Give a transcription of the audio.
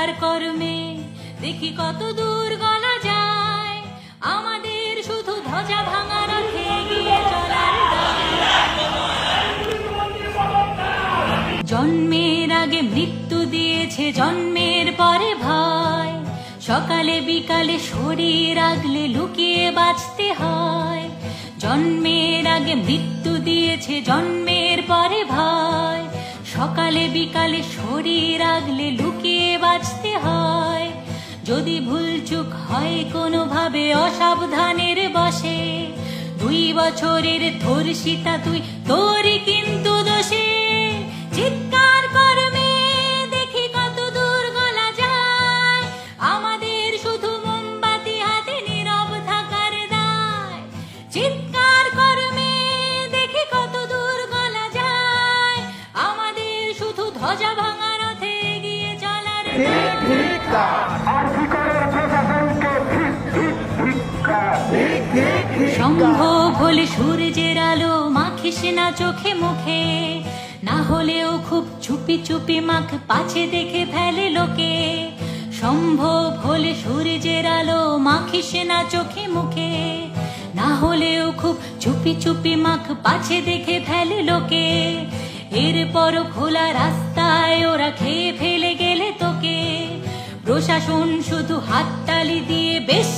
চিৎকার কর্মে। দেখি কত দূর গলা যায়। আমাদের শুধু ধ্বজা ভাঙা রথে এগিয়ে চলার জন্মের আগে মৃত্যু দিয়েছে, জন্মের পরে ভয়। সকালে বিকালে শরীর আগলে লুকিয়ে বাঁচতে হয়। জন্মের আগে মৃত্যু দিয়েছে, জন্মের পরে ভয়। সকালে বিকালে শরীর আগলে লুকিয়ে বাঁচতে হয়। যদি ভুলচুক হয় কোনোভাবে, অসাবধানের বসে দুই বছরের সীতা তুই তোরই কিন্তু দোষে। চিৎকার সম্ভব হলে সূর্যের আলো মাখিস না চোখে মুখে। না হলেও খুব চুপি চুপি মাখ পাছে দেখে ফেলে লোকে। সম্ভব হলে সূর্যের আলো মাখিস না চোখে মুখে। না হলেও খুব চুপি চুপি মাখ পাছে দেখে ফেলে লোকে। এরপর খোলা রাস্তায় ওরা প্রশাসন শুধু হাততালি দিয়ে বেশ